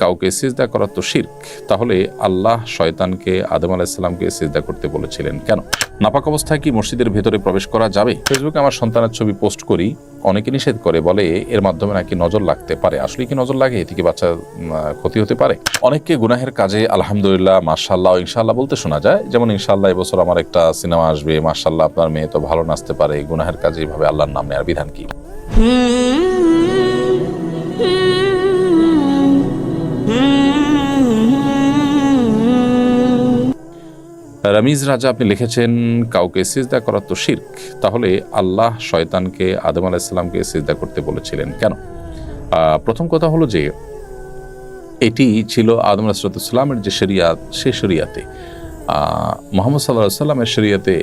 কাউকে সিজদা করা তো শির্ক, তাহলে আল্লাহ শয়তানকে আদম আলাহিসাল্লামকে সিজদা করতে বলেছিলেন কেন? নাপাক অবস্থায় কি মসজিদের ভেতরে প্রবেশ করা যাবে? ফেসবুকে আমার সন্তানের ছবি পোস্ট করি, অনেকে নিষেধ করে, বলে এর মাধ্যমে নাকি নজর লাগতে পারে। আসলে কি নজর লাগে? এতে কি বাচ্চা ক্ষতি হতে পারে? অনেককে গুনাহের কাজে আলহামদুলিল্লাহ মার্শাল্লাহ ইনশাল্লাহ বলতে শোনা যায়। যেমন ইনশাল্লাহ এবছর আমার একটা সিনেমা আসবে মার্শাল্লাহ আপনার মেয়ে তো ভালো নাচতে পারে। গুনাহের কাজে এইভাবে আল্লাহর নাম নেওয়ার বিধান কি? রামিজ রাজা, আপনি লিখেছেন, কাউকে সিজদা করা তো শির্ক। তাহলে আল্লাহ শয়তানকে, আদম আলাহিসাল্লামকে সিজদা করতে বলেছিলেন কেন? প্রথম কথা হলো যে, এটি ছিল আদম আলাহিসাল্লামের যে শরিয়াত, সে শরিয়াতে। মোহাম্মদ সাল্লাহ সাল্লামের শরিয়াতে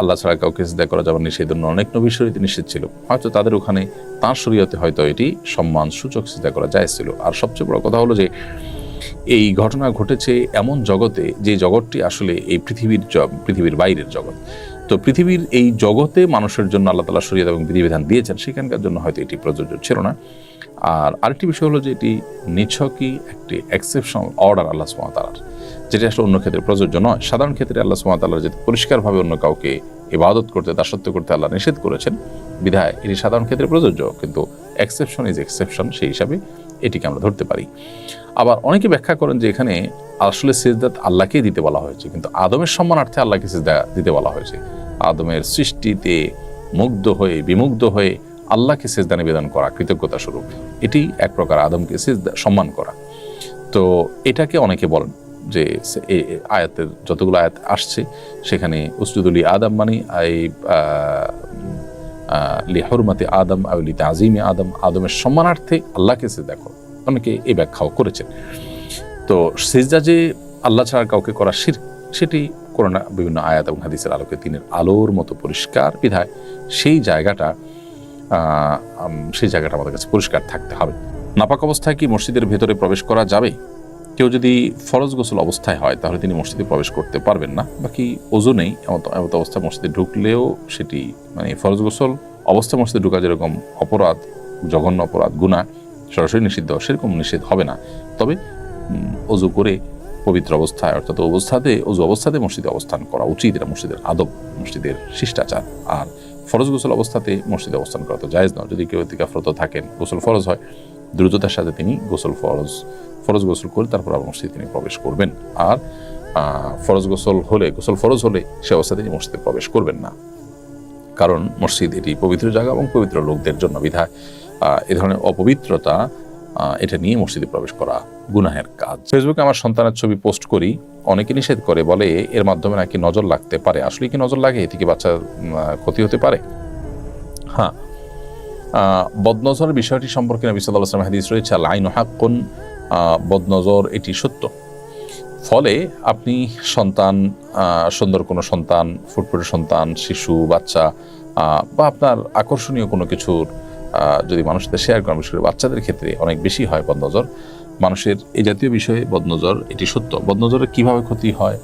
আল্লাহ ছাড়া কাউকে সিজদা করা যাবে নিষেধ অন্য অনেক নবী শরীয়তে নিষেধ ছিল। হয়তো তাদের ওখানে, তাঁর শরিয়াতে হয়তো এটি সম্মান সূচক সিজদা করা যায় ছিল। আর সবচেয়ে বড় কথা হলো যে, এই ঘটনা ঘটেছে এমন জগতে যে জগৎটি আসলে এই পৃথিবীর পৃথিবীর বাইরের জগৎ। তো পৃথিবীর এই জগতে মানুষের জন্য আল্লাহ তালা শরীয়ত এবং বিধিবিধান দিয়েছেন, সেখানকার জন্য হয়তো এটি প্রযোজ্য ছিল না। আর আরেকটি বিষয় হলো যে এটি নিছকই একটি এক্সেপশনাল অর্ডার আল্লাহ সুমাতালার যেটা আসলে অন্য ক্ষেত্রে প্রযোজ্য নয়। সাধারণ ক্ষেত্রে আল্লাহ সুমাতাল্লাহ যদি পরিষ্কারভাবে অন্য কাউকে ইবাদত করতে, দাসত্ব করতে আল্লাহ নিষেধ করেছেন, বিধায় এটি সাধারণ ক্ষেত্রে প্রযোজ্য, কিন্তু এক্সেপশন ইজ এক্সেপশন সেই হিসাবে এটিকে আমরা ধরতে পারি। আবার অনেকে ব্যাখ্যা করেন যে এখানে আসলে সিজদাত আল্লাহকেই দিতে বলা হয়েছে, কিন্তু আদমের সম্মানার্থে আল্লাহকে সিজদা দিতে বলা হয়েছে। আদমের সৃষ্টিতে মুগ্ধ হয়ে, বিমুগ্ধ হয়ে আল্লাহকে সিজদা নিবেদন করা কৃতজ্ঞতা স্বরূপ। এটি এক প্রকার আদমকে সিজদা, সম্মান করা। তো এটাকে অনেকে বলেন যে আয়াতের যতগুলো আয়াত আসছে, সেখানে উসজুদুলি আদম মানে এই লিহরমাতে আদম আউলি তাজিমে আদম। আদমের সম্মানার্থে আল্লাহকে সে দেখো, অনেকে এই ব্যাখ্যাও করেছেন। তো সিজদা যে আল্লাহ ছাড়া কাউকে করা শির, সেটি করোনা বিভিন্ন আয়াত এবং হাদিসের আলোকে তিনের আলোর মতো পরিষ্কার বিধায় সেই জায়গাটা সেই জায়গাটা আমাদের কাছে পরিষ্কার থাকতে হবে। নাপাক অবস্থায় কি মসজিদের ভেতরে প্রবেশ করা যাবে? কেউ যদি ফরজ গোসল অবস্থায় হয়, তাহলে তিনি মসজিদে প্রবেশ করতে পারবেন না। বাকি ওজু নেই, এমত অবস্থায় মসজিদে ঢুকলেও সেটি মানে ফরজ গোসল অবস্থায় মসজিদে ঢুকা যেরকম অপরাধ, জঘন্য অপরাধ গুণা সরাসরি নিষিদ্ধ, সেরকম নিষেধ হবে না। তবে অজু করে পবিত্র অবস্থায়, অর্থাৎ অবস্থাতে অজু অবস্থাতে মসজিদে অবস্থান করা উচিত। এটা মসজিদের আদব, মসজিদের শিষ্টাচার। আর ফরজ গোসল অবস্থাতে মসজিদে অবস্থান করা তো জায়েজ নয়। যদি কেউ এতিকাফরত থাকেন, গোসল ফরজ হয় দ্রুততার সাথে তিনি গোসল ফরজ ফরজ গোসল করে তারপর আবার মসজিদে তিনি প্রবেশ করবেন। আর ফরজ গোসল হলে, গোসল ফরজ হলে সে অবস্থায় তিনি মসজিদে প্রবেশ করবেন না। কারণ মসজিদ এটি পবিত্র জায়গা এবং পবিত্র লোকদের জন্য বিধায়। এ ধরনের অপবিত্রতা এটা নিয়ে মসজিদে প্রবেশ করা গুনাহের কাজ। ফেসবুকে আমার সন্তানের ছবি পোস্ট করি, অনেকে নিষেধ করে, বলে এর মাধ্যমে নাকি নজর লাগতে পারে। আসলে কি নজর লাগে? এতে কি বাচ্চার ক্ষতি হতে পারে? হ্যাঁ আহ, বদনজরের বিষয়টি সম্পর্কে নবী সাল্লাহ আসলাম হাদিস রয়েছে লাইন হাক্কুন আহ, বদনজর এটি সত্য। ফলে আপনি সন্তান সুন্দর কোনো সন্তান ফুটফুটে সন্তান শিশু বাচ্চা বা আপনার আকর্ষণীয় কোনো কিছুর যদি মানুষের সাথে শেয়ার করেন বিশেষ করে বাচ্চাদের ক্ষেত্রে অনেক বেশি হয় বদনজর। মানুষের এই জাতীয় বিষয়ে বদনজর এটি সত্য। বদনজরের কীভাবে ক্ষতি হয়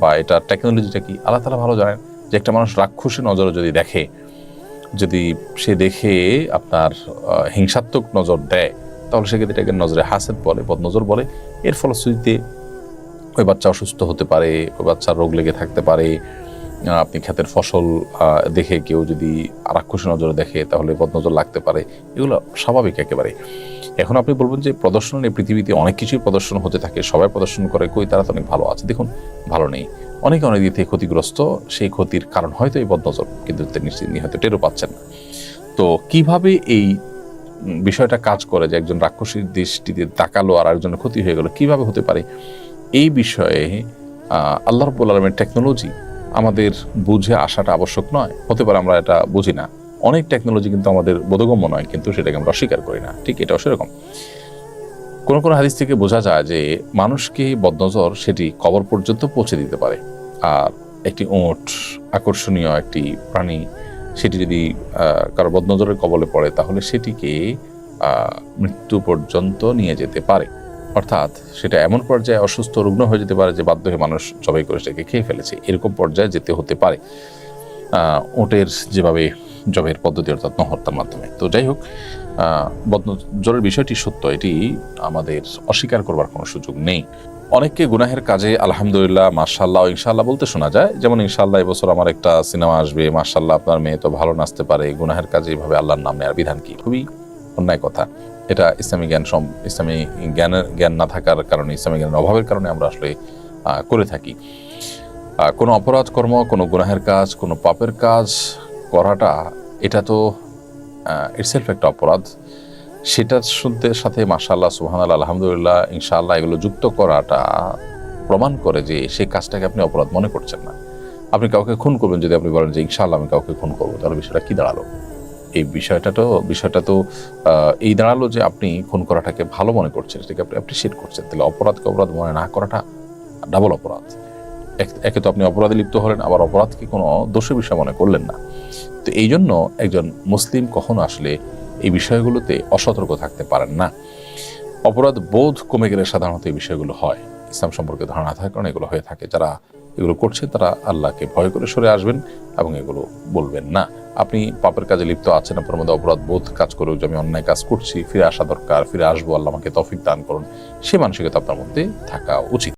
বা এটা টেকনোলজিটা কি আল্লাহ তালা ভালো জানেন যে একটা মানুষ রাক্ষসী নজরে যদি দেখে যদি সে দেখে আপনার হিংসাত্মক নজর দেয়, তাহলে সেক্ষেত্রে এটাকে নজরে হাসেদ বলে, বদনজর বলে। এর ফলশ্রুতিতে ওই বাচ্চা অসুস্থ হতে পারে, ওই বাচ্চার রোগ লেগে থাকতে পারে। আপনি ক্ষেতের ফসল দেখে কেউ যদি রাক্ষসী নজরে দেখে, তাহলে বদনজর লাগতে পারে। এগুলো স্বাভাবিক একেবারে। এখন আপনি বলবেন যে প্রদর্শন, এই পৃথিবীতে অনেক কিছুই প্রদর্শন হতে থাকে, সবাই প্রদর্শন করে, কই, তারা তো অনেক ভালো আছে। দেখুন, ভালো নেই। অনেকে অনেক দিক থেকে ক্ষতিগ্রস্ত, সেই ক্ষতির কারণ হয়তো এই বদনজর, কিন্তু তিনি হয়তো টেরও পাচ্ছেন না। তো কীভাবে এই বিষয়টা কাজ করে যে একজন রাক্ষসীর দৃষ্টিতে তাকালো আর একজনের ক্ষতি হয়ে গেল, কীভাবে হতে পারে? এই বিষয়ে আল্লাহ রব্বুল আলমের টেকনোলজি আমাদের বুঝে আসাটা আবশ্যক নয়। হতে পারে আমরা এটা বুঝি না। অনেক টেকনোলজি কিন্তু আমাদের বোধগম্য নয়, কিন্তু সেটাকে আমরা অস্বীকার করি না। ঠিক এটাও সেরকম। কোন কোন হাদিস থেকে বোঝা যায় যে মানুষকে বদনজর সেটি কবর পর্যন্ত পৌঁছে দিতে পারে। আর একটি ওঁট, আকর্ষণীয় একটি প্রাণী, সেটি যদি কারও বদনজরের কবলে পড়ে, তাহলে সেটিকে মৃত্যু পর্যন্ত নিয়ে যেতে পারে। অর্থাৎ সেটা এমন পর্যায়ে অসুস্থ, রুগ্ন হয়ে যেতে পারে যে বাধ্য হয়ে মানুষ জবাই করে সেটাকে খেয়ে ফেলেছে। এরকম পর্যায়ে যেতে হতে পারে। ওটের যেভাবে জবের পদ্ধতি অর্থাৎ নহত্যার মাধ্যমে। তো যাই হোক বদনজরের বিষয়টি সত্য, এটি আমাদের অস্বীকার করবার কোনো সুযোগ নেই। অনেককে গুনাহের কাজে আলহামদুলিল্লাহ মার্শাল্লাহ ইনশাল্লাহ বলতে শোনা যায়। যেমন ইনশাল্লাহ এবছর আমার একটা সিনেমা আসবে মার্শাল্লাহ আপনার মেয়ে তো ভালো নাচতে পারে, গুনাহের কাজে এইভাবে আল্লাহর নাম নেওয়ার বিধান কি? খুবই অন্যায় কথা। এটা ইসলামী জ্ঞান সম, ইসলামী জ্ঞানের জ্ঞান না থাকার কারণে, ইসলামী জ্ঞানের অভাবের কারণে আমরা আসলে করে থাকি। কোনো অপরাধ কর্ম, কোনো গুনাহের কাজ, কোনো পাপের কাজ করাটা, এটা তো ইটসেলফ একটা অপরাধ। সেটার শুনতে সাথে মাশাল্লাহ সুহান আলহামদুলিল্লাহ, ইনশাআল্লাহ এগুলো যুক্ত করাটা প্রমাণ করে যে সেই কাজটাকে আপনি অপরাধ মনে করছেন না। আপনি কাউকে খুন করবেন, যদি আপনি বলেন যে ইনশাআল্লাহ আমি কাউকে খুন করব, তাহলে বিষয়টা কী দাঁড়াল? এই বিষয়টা তো বিষয়টা তো এই দাঁড়াল যে আপনি খুন করাটাকে ভালো মনে করছেন, সেটাকে আপনি অ্যাপ্রিসিয়েট করছেন। তাহলে অপরাধকে অপরাধ মনে না করাটা ডাবল অপরাধ। একে তো আপনি অপরাধে লিপ্ত হলেন, আবার অপরাধকে কোনো দোষের বিষয় মনে করলেন না। তো এই জন্য একজন মুসলিম কখনো আসলে এই বিষয়গুলোতে অসতর্ক থাকতে পারেন না। অপরাধ বোধ কমে গেলে সাধারণত এই বিষয়গুলো হয়। ইসলাম সম্পর্কে ধারণা থাকার কারণে এগুলো হয়ে থাকে। যারা এগুলো করছে, তারা আল্লাহকে ভয় করে সরে আসবেন এবং এগুলো বলবেন না। আপনি পাপের কাজে লিপ্ত আছেন, আপনার মধ্যে অপরাধ বোধ কাজ করেও যে আমি অন্যায় কাজ করছি, ফিরে আসা দরকার, ফিরে আসব, আল্লাহ আমাকে তফিক দান করুন। সে মানসিকতা আপনার মধ্যে থাকা উচিত।